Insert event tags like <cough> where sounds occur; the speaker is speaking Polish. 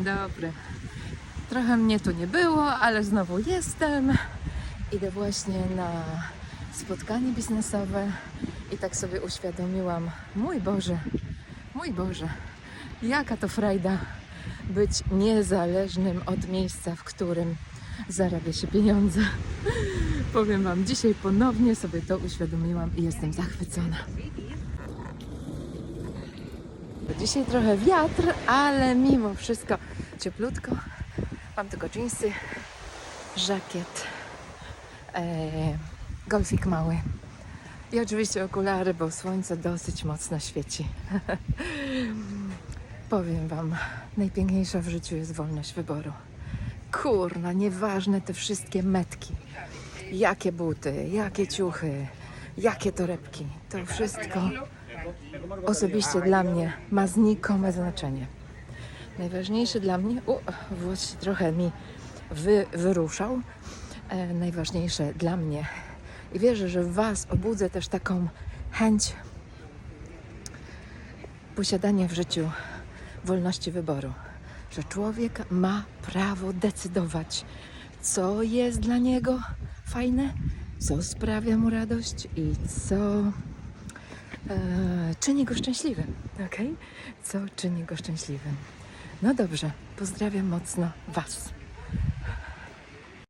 Dzień dobry. Trochę mnie tu nie było, ale znowu jestem. Idę właśnie na spotkanie biznesowe i tak sobie uświadomiłam, mój Boże, mój Boże, jaka to frajda być niezależnym od miejsca, w którym zarabia się pieniądze. Powiem Wam, dzisiaj ponownie sobie to uświadomiłam i jestem zachwycona. Dzisiaj trochę wiatr, ale mimo wszystko cieplutko. Mam tylko dżinsy, żakiet, e, golfik mały i oczywiście okulary, bo słońce dosyć mocno świeci. <laughs> Powiem Wam, najpiękniejsza w życiu jest wolność wyboru. Kurna, nieważne te wszystkie metki. Jakie buty, jakie ciuchy, jakie torebki. To wszystko osobiście dla mnie ma znikome znaczenie. Najważniejsze dla mnie, u, się trochę mi wy, wyruszał. E, najważniejsze dla mnie i wierzę, że w Was obudzę też taką chęć posiadania w życiu wolności wyboru, że człowiek ma prawo decydować, co jest dla niego fajne, co sprawia mu radość i co czyni go szczęśliwym. ok? Co czyni go szczęśliwym. No dobrze, pozdrawiam mocno Was.